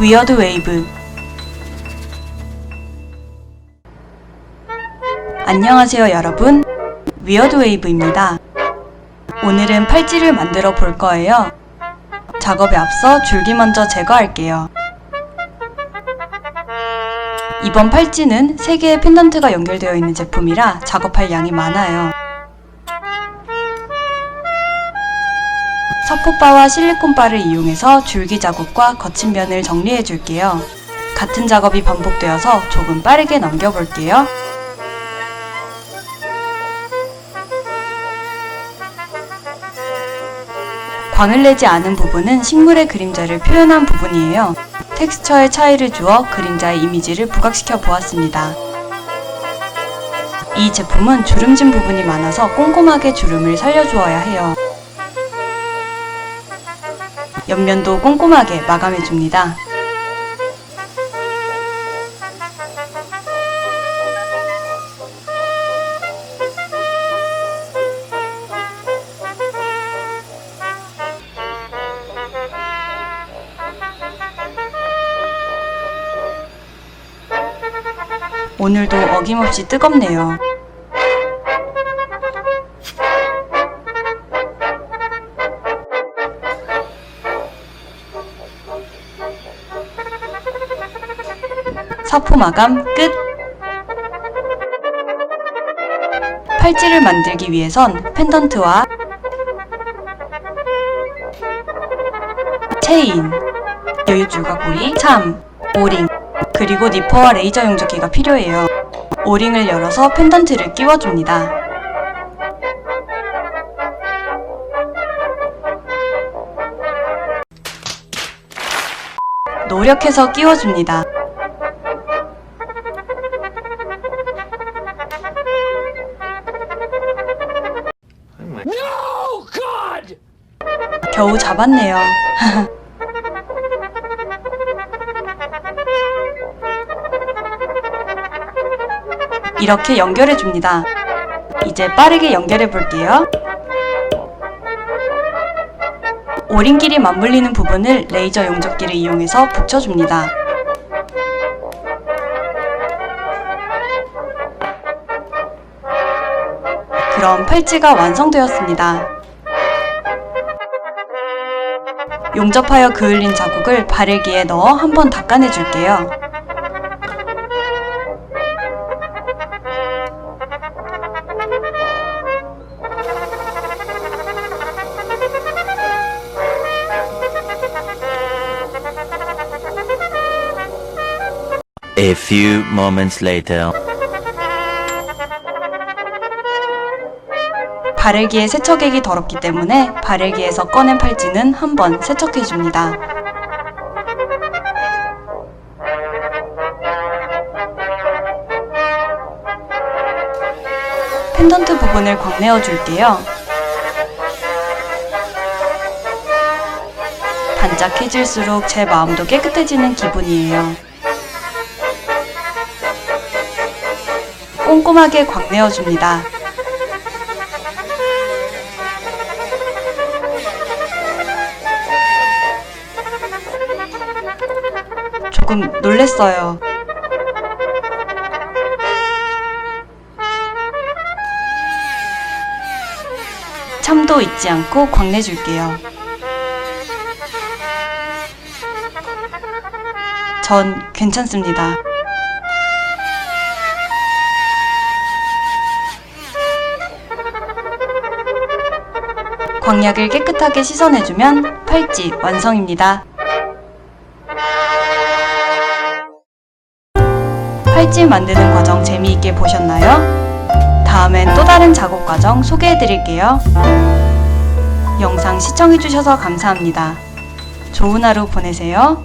위어드 웨이브. 안녕하세요 여러분. 위어드 웨이브입니다. 오늘은 팔찌를 만들어 볼 거예요. 작업에 앞서 줄기 먼저 제거할게요. 이번 팔찌는 3개의 펜던트가 연결되어 있는 제품이라 작업할 양이 많아요 서포바와 실리콘바를 이용해서 줄기 자국과 거친 면을 정리해 줄게요. 같은 작업이 반복되어서 조금 빠르게 넘겨볼게요. 광을 내지 않은 부분은 식물의 그림자를 표현한 부분이에요. 텍스처의 차이를 주어 그림자의 이미지를 부각시켜 보았습니다. 이 제품은 주름진 부분이 많아서 꼼꼼하게 주름을 살려주어야 해요. 옆면도 꼼꼼하게 마감해 줍니다. 오늘도 어김없이 뜨겁네요. 사포 마감 끝! 팔찌를 만들기 위해선 펜던트와 체인, 여유줄과고리, 참, 오링, 그리고 니퍼와 레이저 용접기가 필요해요. 오링을 열어서 펜던트를 끼워줍니다. 노력해서 끼워줍니다. 겨우 잡았네요. 이렇게 연결해 줍니다. 이제 빠르게 연결해 볼게요. 오링끼리 맞물리는 부분을 레이저 용접기를 이용해서 붙여줍니다. 그럼 팔찌가 완성되었습니다. 용접하여 그을린 자국을 바르기에 넣어 한번 닦아내 줄게요. A few moments later. 바르기에 세척액이 더럽기 때문에 바르기에서 꺼낸 팔찌는 한 번 세척해 줍니다. 펜던트 부분을 광내어 줄게요. 반짝해질수록 제 마음도 깨끗해지는 기분이에요. 꼼꼼하게 광내어 줍니다. 조금 놀랬어요. 참도 잊지 않고 광내줄게요. 전 괜찮습니다. 광약을 깨끗하게 씻어내주면 팔찌 완성입니다. 팔찌 만드는 과정 재미있게 보셨나요? 다음엔 또 다른 작업 과정 소개해 드릴게요. 영상 시청해 주셔서 감사합니다. 좋은 하루 보내세요.